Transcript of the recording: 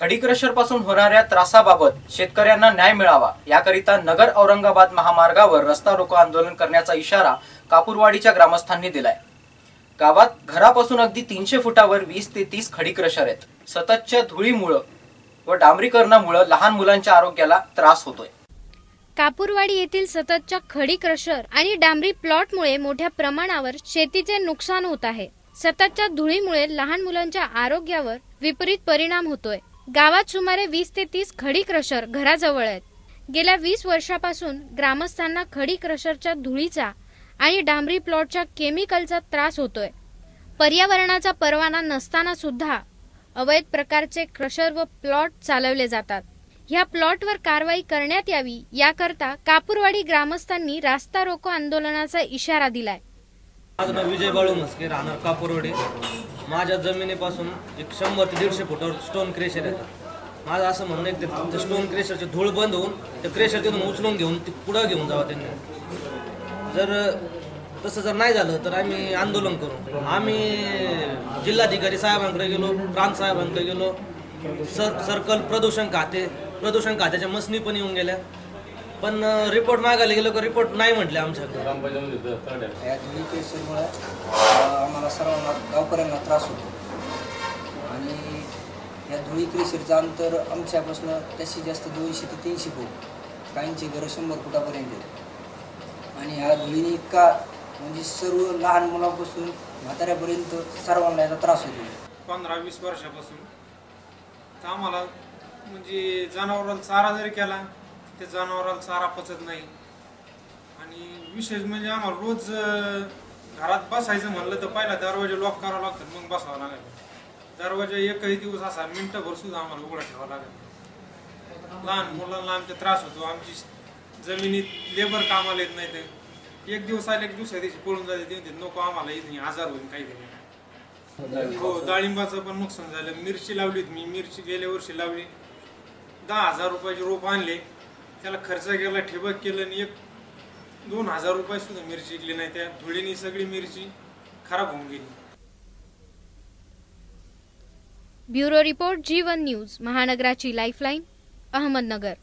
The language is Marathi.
खडी क्रशरपासून होणाऱ्या त्रासाबाबत शेतकऱ्यांना न्याय मिळावा याकरिता नगर औरंगाबाद महामार्गावर रस्ता रोको आंदोलन करण्याचा इशारा कापूरवाडीच्या ग्रामस्थांनी दिलाय. गावात घरापासून अगदी तीनशे फुटावर वीस ते तीस खडी क्रशर आहेत. सततच्या धुळीमुळं व डांबरीकरणामुळं लहान मुलांच्या आरोग्याला त्रास होतोय. कापूरवाडी येथील सततच्या खडी क्रशर आणि डांबरी प्लॉटमुळे मोठ्या प्रमाणावर शेतीचे नुकसान होत आहे. सततच्या धुळीमुळे लहान मुलांच्या आरोग्यावर विपरीत परिणाम होतोय. गावात सुमारे वीस ते तीस खडी क्रशर घराजवळ आहेत. गेल्या वीस वर्षापासून ग्रामस्थांना खडी क्रशरच्या धुळीचा आणि डांबरी प्लॉटच्या केमिकलचा त्रास होतोय. पर्यावरणाचा परवाना नसताना सुद्धा अवैध प्रकारचे क्रशर व प्लॉट चालवले जातात. ह्या प्लॉटवर कारवाई करण्यात यावी याकरता कापूरवाडी ग्रामस्थांनी रास्ता रोको आंदोलनाचा इशारा दिलाय. माझं नाव विजय बाळू म्हस्के राहणार कापूरवाडी. माझ्या जमिनीपासून एक शंभर ते दीडशे फुटावर स्टोन क्रेशर येतात. माझं असं म्हणणं आहे ते- ते स्टोन क्रेशरचे धूळ बंद होऊन ते क्रेशर तिथून उचलून घेऊन ते पुढं घेऊन जावं त्यांनी. जर तसं जर नाही झालं तर आम्ही आंदोलन करू. आम्ही जिल्हाधिकारी साहेबांकडे गेलो प्रांत साहेबांकडे गेलो सर सर्कल प्रदूषण खाते प्रदूषण खात्याच्या मसनी पण येऊन गेल्या. पण रिपोर्ट मागायला गेलो का रिपोर्ट नाही म्हटले आमच्याकडे. या धुळी केसरमुळे आम्हाला सर्वांना गावकऱ्यांना त्रास होतो. आणि या धुळी क्रेशरचं अंतर आमच्यापासून जास्तीत जास्त दोनशे ते तीनशे फूट. काहींची घरं शंभर फुटापर्यंत आहेत. आणि ह्या धुळीने इतका म्हणजे सर्व लहान मुलांपासून म्हाताऱ्यापर्यंत सर्वांना याचा त्रास होतो. पंधरा वीस वर्षापासून. तर आम्हाला म्हणजे जनावराला चारा जरी केला ते जनावराला चारा पचत नाही. आणि विशेष म्हणजे आम्हाला रोज घरात बसायचं म्हणलं तर पहिला दरवाजे लॉक करावं लागतात मग बसावं लागेल. दरवाजा एकही दिवस असा मिनटंभर सुद्धा आम्हाला उघडा ठेवावा लागेल. लहान मुलांना आमचा त्रास होतो आमची जमिनीत लेबर कामाला येत नाही तर एक दिवस आले की दुसऱ्या दिवशी पळून जाते ते नको आम्हाला येत नाही आजार होईल काही हो डाळिंबाचं पण नुकसान झालं. मिरची लावलीत मी मिरची गेल्या वर्षी लावली. दहा हजार रुपयाचे रोप आणले. त्याला खर्च केला ठिबक केलं आणि एक दोन हजार रुपये सुद्धा मिरची विकली नाही. त्या धुळीने सगळी मिरची खराब होऊन गेली. ब्युरो रिपोर्ट जीवन न्यूज महानगराची लाईफलाईन अहमदनगर.